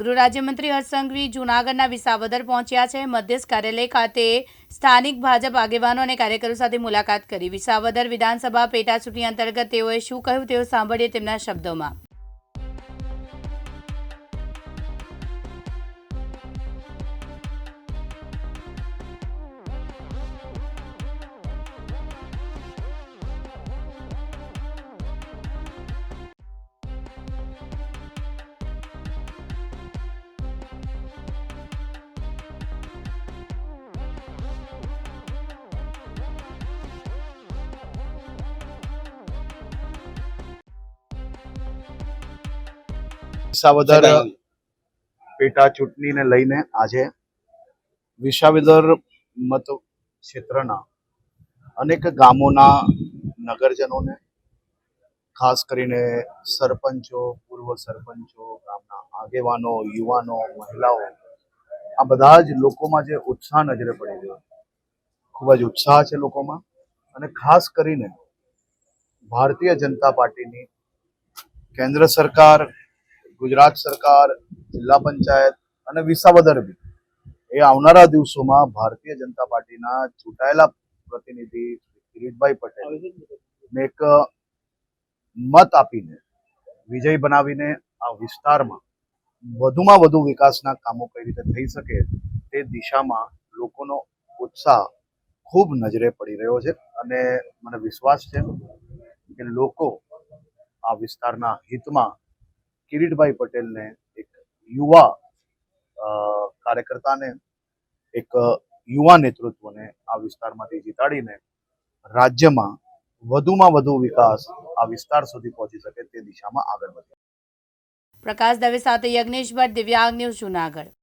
ગૃહ રાજ્યમંત્રી હર્ષ સંઘવી જૂનાગઢના વિસાવદર પહોંચ્યા છે. મધ્યસ્થ કાર્યાલય ખાતે સ્થાનિક ભાજપ આગેવાનો અને કાર્યકરો સાથે મુલાકાત કરી. વિસાવદર વિધાનસભા પેટા અંતર્ગત તેઓએ શું કહ્યું તેઓ સાંભળીએ તેમના શબ્દોમાં. વિસાવદર પેટા ચૂંટણીને લઈને આજે વિસાવદર મત ક્ષેત્રના અનેક ગામોના નગરજનોને ખાસ કરીને સરપંચો, પૂર્વ સરપંચો, ગામના આગેવાનો, યુવાનો, મહિલાઓ, આ બધા જ લોકોમાં જે ઉત્સાહ નજરે પડી રહ્યો ખૂબ જ ઉત્સાહ છે લોકોમાં અને ખાસ કરીને ભારતીય જનતા પાર્ટીની કેન્દ્ર સરકાર ગુજરાત સરકાર, જિલ્લા પંચાયત અને વિસાવદર બી એ આવનારા દિવસોમાં ભારતીય જનતા પાર્ટીના ચૂંટાયેલા પ્રતિનિધિ કિરીટભાઈ પટેલ ને એક મત આપીને, વિજય બનાવીને આ વિસ્તારમાં વધુમાં વધુ વિકાસના કામો કઈ રીતે થઈ શકે તે દિશામાં લોકોનો ઉત્સાહ ખૂબ નજરે પડી રહ્યો છે અને મને વિશ્વાસ છે કે લોકો આ વિસ્તારના હિતમાં કિરીટભાઈ પટેલને એક યુવા કાર્યકર્તાને, એક યુવા નેતૃત્વને આ વિસ્તારમાંથી જીતાડીને રાજ્યમાં વધુમાં વધુ વિકાસ આ વિસ્તાર સુધી પહોંચી શકે તે દિશામાં આગળ વધ્યા પ્રકાશ દવે સાથે યજ્ઞેશ ભટ્ટ દિવ્યાંગ ન્યૂઝ જૂનાગઢ.